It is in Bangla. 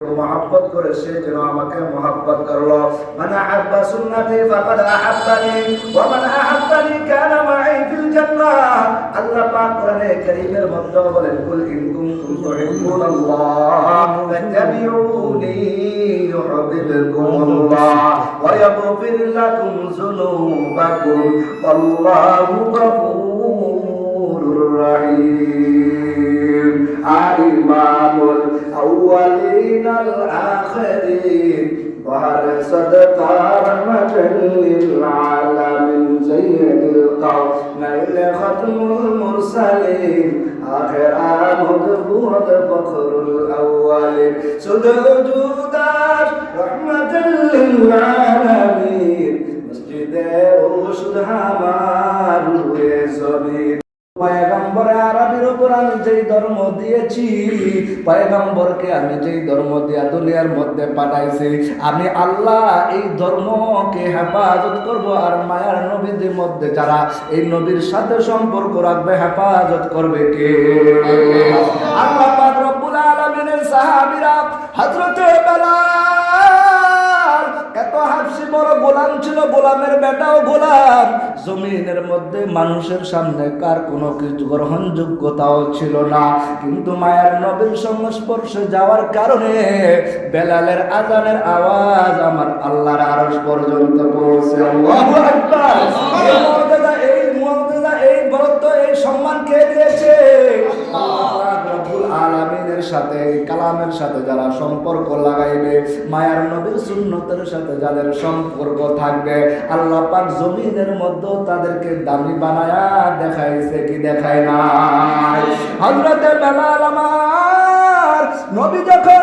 মহাব্বত করে সে যেন আমাকে মহাব্বত করল। মানে আহাব্বা সুন্নতি ফাকাদ আহাব্বানি, ওয়া মান আহাব্বানি কানা মাই ফিল জান্নাহ। আল্লাহ পাক কোরআনে কারীমের মধ্যে বলেন, কুল ইন কুনতুম তুহিব্বুনাল্লাহ, ফাত্তাবিউনি ইউহিব্বুকুমুল্লাহ, ওয়া ইয়াগফির লাকুম যুনুবাকুম আল্লাহু গফুরুর রহিম। الآخرين ظهر صدقا رحمة للعالمين سيد القومين ختم المرسلين آخر آمد بود فخر الأولين سد وجودات رحمة للعالمين مسجد رشد همان زمين পয়গম্বরে আরবির উপর আমি যেই ধর্ম দিয়েছি, পয়গম্বরকে আমি যেই ধর্ম দিয়া দুনিয়ার মধ্যে পাঠাইছি, আমি আল্লাহ এই ধর্মকে হেফাজত করব আর মায়ার নবীদের মধ্যে যারা এই নবীর সাথে সম্পর্ক রাখবে, হেফাজত করবে কে? গোলাম ছিল, গোলামের বেটাও গোলাম। জমিনের মধ্যে মানুষের সামনে কার কোনো কিছু গ্রহণযোগ্যতাও ছিল না। কিন্তু মায়ার নবীর সংস্পর্শে যাওয়ার কারণে বেলালের আজানের আওয়াজ আমার আল্লাহর আরও পর্যন্ত পৌঁছে। আলামিনের সাথে, কালামের সাথে যারা সম্পর্ক লাগাইবে, মায়ার নবীর সুন্নতের সাথে যাদের সম্পর্ক থাকবে, আল্লাহ পাক জমিনের মধ্যে তাদেরকে দামি বানায়া দেখাইছে কি দেখায় না হযরতে বেলাল আমার নবী যখন